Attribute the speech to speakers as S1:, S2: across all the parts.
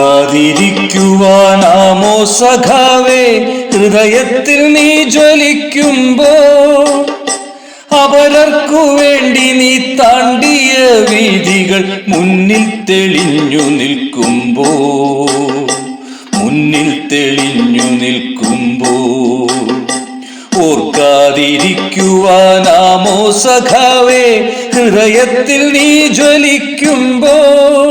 S1: ഓർക്കാതിരിക്കുവാനാമോ സഖാവേ? ഹൃദയത്തിൽ നീ ജ്വലിക്കുമ്പോ അപരർക്കു വേണ്ടി നീ താണ്ടിയ വീതികൾ മുന്നിൽ തെളിഞ്ഞു നിൽക്കുമ്പോ മുന്നിൽ തെളിഞ്ഞു നിൽക്കുമ്പോ. ഓർക്കാതിരിക്കുവാനാമോ സഖാവേ? ഹൃദയത്തിൽ നീ ജ്വലിക്കുമ്പോൾ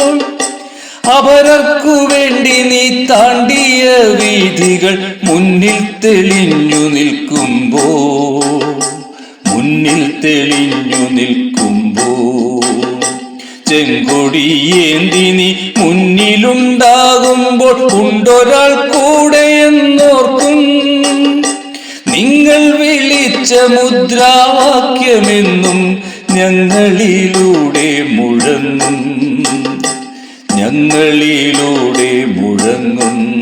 S1: അപരർക്കു വേണ്ടി നീ താണ്ടിയ വീതികൾ മുന്നിൽ തെളിഞ്ഞു നിൽക്കുമ്പോ മുന്നിൽ തെളിഞ്ഞു നിൽക്കുമ്പോ. ചെങ്കൊടിയേന്തി നീ മുന്നിലുണ്ടാകുമ്പോൾ ഉണ്ടൊരാൾ കൂടെ എന്നോർക്കും. നിങ്ങൾ വിളിച്ച മുദ്രാവാക്യമെന്നും ഞങ്ങളിലൂടെ മുഴങ്ങും. ഞങ്ങളിലൂടെ മുഴങ്ങും.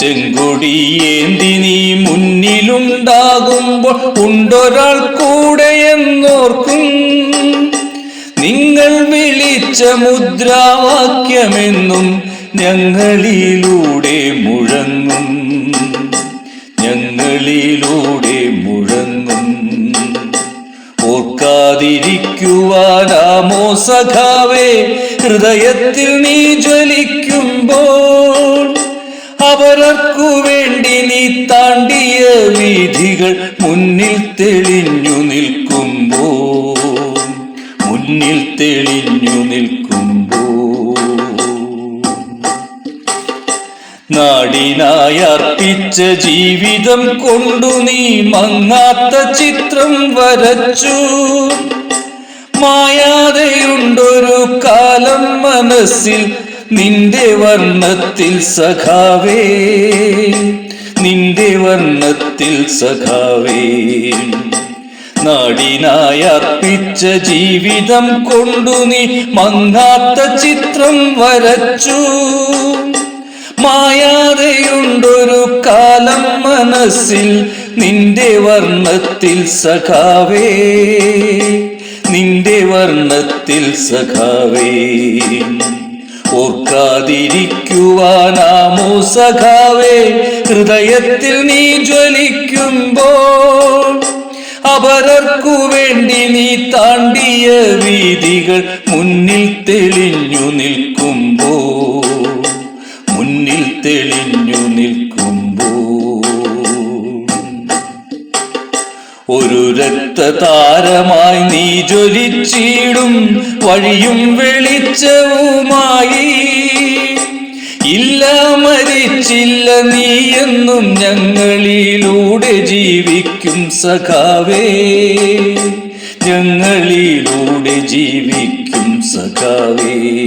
S1: ചെങ്കൊടിയേന്തി നീ മുന്നിലുണ്ടാകുമ്പോൾ ഉണ്ടൊരാൾ കൂടെ എന്നോർക്കും. നിങ്ങൾ വിളിച്ച മുദ്രാവാക്യമെന്നും ഞങ്ങളിലൂടെ മുഴങ്ങും. ഞങ്ങളിലൂടെ മുഴങ്ങും. ഓർക്കാതിരിക്കുവാനാമോ സഖാവേ ഹൃദയത്തിൽ നീ ജ്വലിക്കുമ്പോൾ അവരർക്കു വേണ്ടി നീ താണ്ടിയ വീഥികൾ മുന്നിൽ തെളിഞ്ഞു നിൽക്കുമ്പോ മുന്നിൽ തെളിഞ്ഞു നിൽക്കുമ്പോ നാടിനായി അർപ്പിച്ച ജീവിതം കൊണ്ടു നീ മങ്ങാത്ത ചിത്രം വരച്ചു. മായാതെയുണ്ടൊരു കാലം മനസ്സിൽ നിന്റെ വർണത്തിൽ സഖാവേ. നിന്റെ വർണത്തിൽ സഖാവേ. നാടിനായി അർപ്പിച്ച ജീവിതം കൊണ്ടു നീ മങ്ങാത്ത ചിത്രം വരച്ചു. മായാതെയുണ്ടൊരു കാലം മനസ്സിൽ നിന്റെ വർണത്തിൽ സഖാവേ. നിന്റെ വർണത്തിൽ സഖാവേ. ഓർക്കാതിരിക്കുവാനാമോ സഖാവേ? ഹൃദയത്തിൽ നീ ജ്വലിക്കുമ്പോൾ അപരർക്കു വേണ്ടി നീ താണ്ടിയ വീതികൾ മുന്നിൽ തെളിഞ്ഞു നിൽക്കുമ്പോ മുന്നിൽ തെളിഞ്ഞു നിൽക്കുമ്പോ ഒരു രക്തതാരമായി നീ ജ്വലിച്ചിടും വഴിയും വെളിച്ചവുമായി. ഇല്ല മരിച്ചില്ല നീ എന്നും ഞങ്ങളിലൂടെ ജീവിക്കും സഖാവേ. ഞങ്ങളിലൂടെ ജീവിക്കും സഖാവേ.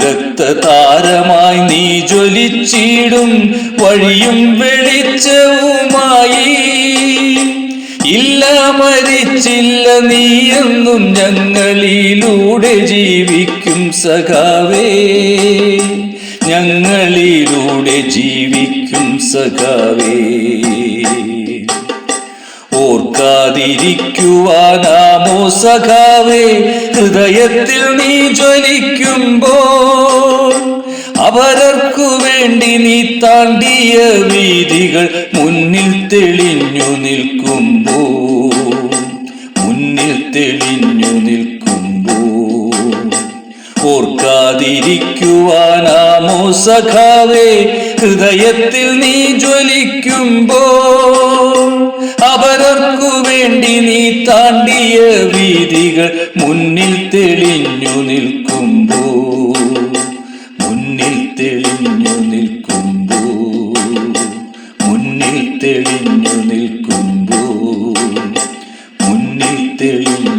S1: ഒരു രക്തതാരമായി നീ ജ്വലിച്ചിടും വഴിയും വെളിച്ചവുമായി. ഇല്ല മരിച്ചില്ല നീ എന്നും ഞങ്ങളിലൂടെ ജീവിക്കും സഖാവേ. ഞങ്ങളിലൂടെ ജീവിക്കും സഖാവേ. ഓർക്കാതിരിക്കുവാനാമോ സഖാവേ? ഹൃദയത്തിൽ നീ ജ്വലിക്കുമ്പോൾ അവരർക്കു വേണ്ടി നീ താണ്ടിയ വീതികൾ മുന്നിൽ തെളിഞ്ഞു നിൽക്കുമ്പോ മുന്നിൽ തെളിഞ്ഞു കാത്തിരിക്കുവാനാമോ സഖാവേ ഹൃദയത്തിൽ നീ ജ്വലിക്കുമ്പോ അവരർക്കു വേണ്ടി നീ താണ്ടിയ വീതികൾ മുന്നിൽ തെളിഞ്ഞു നിൽക്കുമ്പോ മുന്നിൽ തെളിഞ്ഞു നിൽക്കുമ്പോ മുന്നിൽ തെളിഞ്ഞു നിൽക്കുമ്പോ മുന്നിൽ തെളിഞ്ഞു